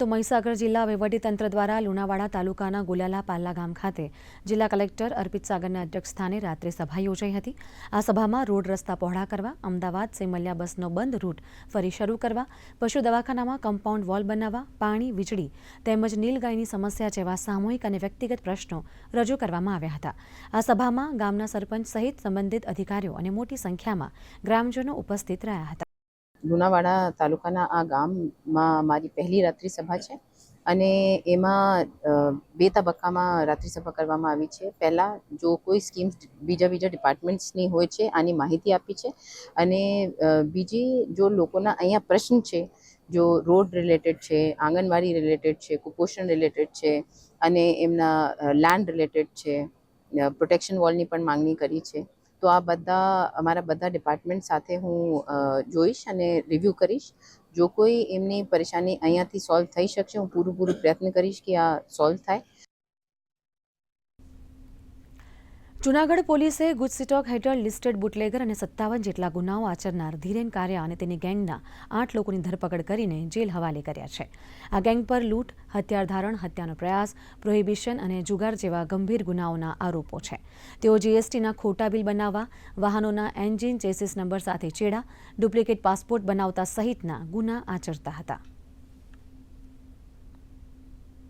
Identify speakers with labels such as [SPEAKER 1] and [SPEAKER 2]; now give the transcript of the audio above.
[SPEAKER 1] તો મહીસાગર જિલ્લા વહીવટીતંત્ર દ્વારા લુણાવાડા તાલુકાના ગુલાલા પાલ્લા ગામ ખાતે જિલ્લા કલેક્ટર અર્પિત સાગરના અધ્યક્ષસ્થાને રાત્રે સભા યોજાઈ હતી. આ સભામાં રોડ રસ્તા પહોળા કરવા, અમદાવાદ સેમલિયા બસનો બંધ રૂટ ફરી શરૂ કરવા, પશુ દવાખાનામાં કમ્પાઉન્ડ વોલ બનાવવા, પાણી વીજળી તેમજ નીલગાયની સમસ્યા જેવા સામૂહિક અને વ્યક્તિગત પ્રશ્નો રજૂ કરવામાં આવ્યા હતા. આ સભામાં ગામના સરપંચ સહિત સંબંધિત અધિકારીઓ અને મોટી સંખ્યામાં ગ્રામજનો ઉપસ્થિત રહ્યા હતા.
[SPEAKER 2] લુણાવાડા તાલુકાના આ ગામમાં મારી પહેલી રાત્રિ સભા છે અને એમાં બે તબક્કામાં રાત્રિ સભા કરવામાં આવી છે. પહેલાં જો કોઈ સ્કીમ્સ બીજા બીજા ડિપાર્ટમેન્ટ્સની હોય છે, આની માહિતી આપી છે અને બીજી જો લોકોના અહીંયા પ્રશ્ન છે, જો રોડ રિલેટેડ છે, આંગણવાડી રિલેટેડ છે, કુપોષણ રિલેટેડ છે અને એમના લેન્ડ રિલેટેડ છે પ્રોટેક્શન વોલની પણ માંગણી કરી છે. તો આ બધા, અમારા બધા ડિપાર્ટમેન્ટ સાથે હું જોઈશ અને રિવ્યૂ કરીશ. જો કોઈ એમની પરેશાની અહીંયાથી સોલ્વ થઈ શકશે, હું પૂરું પૂરું પ્રયત્ન કરીશ કે આ સોલ્વ થાય.
[SPEAKER 1] જૂનાગઢ પોલીસે ગુજસીટોક હેઠળ લિસ્ટેડ બુટલેગર અને સત્તાવન જેટલા ગુનાઓ આચરનાર ધીરેન કારિયા અને તેની ગેંગના આઠ લોકોની ધરપકડ કરીને જેલ હવાલે કર્યા છે. આ ગેંગ પર લૂંટ, હથિયાર ધારણ, હત્યાનો પ્રયાસ, પ્રોહિબિશન અને જુગાર જેવા ગંભીર ગુનાઓના આરોપો છે. તેઓ જીએસટીના ખોટા બિલ બનાવવા, વાહનોના એન્જિન ચેસિસ નંબર સાથે ચેડા, ડુપ્લિકેટ પાસપોર્ટ બનાવતા સહિતના ગુના આચરતા હતા.